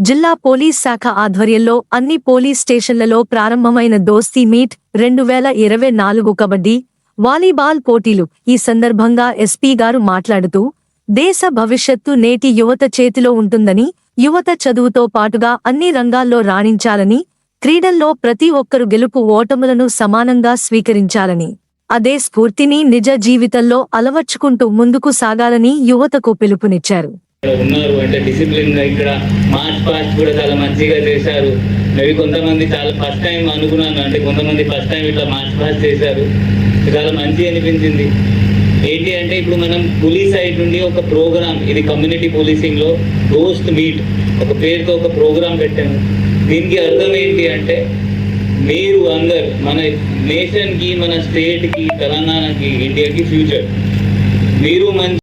జిల్లా పోలీస్ శాఖ ఆధ్వర్యంలో అన్ని పోలీస్ స్టేషన్లలో ప్రారంభమైన దోస్తీ మీట్ రెండు వేల ఇరవై నాలుగు కబడ్డీ వాలీబాల్ పోటీలు. ఈ సందర్భంగా ఎస్పీ గారు మాట్లాడుతూ దేశ భవిష్యత్తు నేటి యువత చేతిలో ఉంటుందని యువత చదువుతో పాటుగా అన్ని రంగాల్లో రాణించాలని క్రీడల్లో ప్రతి ఒక్కరు గెలుపు ఓటములను సమానంగా స్వీకరించాలని. అదే స్ఫూర్తిని నిజ జీవితంలో అలవర్చుకుంటూ ముందుకు సాగాలని యువతకు పిలుపునిచ్చారు. ఉన్నారు అంటే డిసిప్లిన్ ఇక్కడ మార్చ్ పాస్ట్ కూడా చాలా మంచిగా చేశారు. మేబీ కొంతమంది చాలా ఫస్ట్ టైం అనుకున్నాను. అంటే కొంతమంది ఫస్ట్ టైం ఇట్లా మార్చ్ పాస్ట్ చేశారు. చాలా మంచి అనిపించింది. ఏంటి అంటే ఇప్పుడు మనం పోలీస్ సైడ్ నుండి ఒక ప్రోగ్రామ్ ఇది కమ్యూనిటీ పోలీసింగ్లో మీట్ ఒక పేరుతో ఒక ప్రోగ్రామ్ పెట్టాము. దీనికి అర్థం ఏంటి అంటే మీరు అందరు మన నేషన్కి మన స్టేట్కి తెలంగాణకి ఇండియాకి ఫ్యూచర్ మీరు మంచి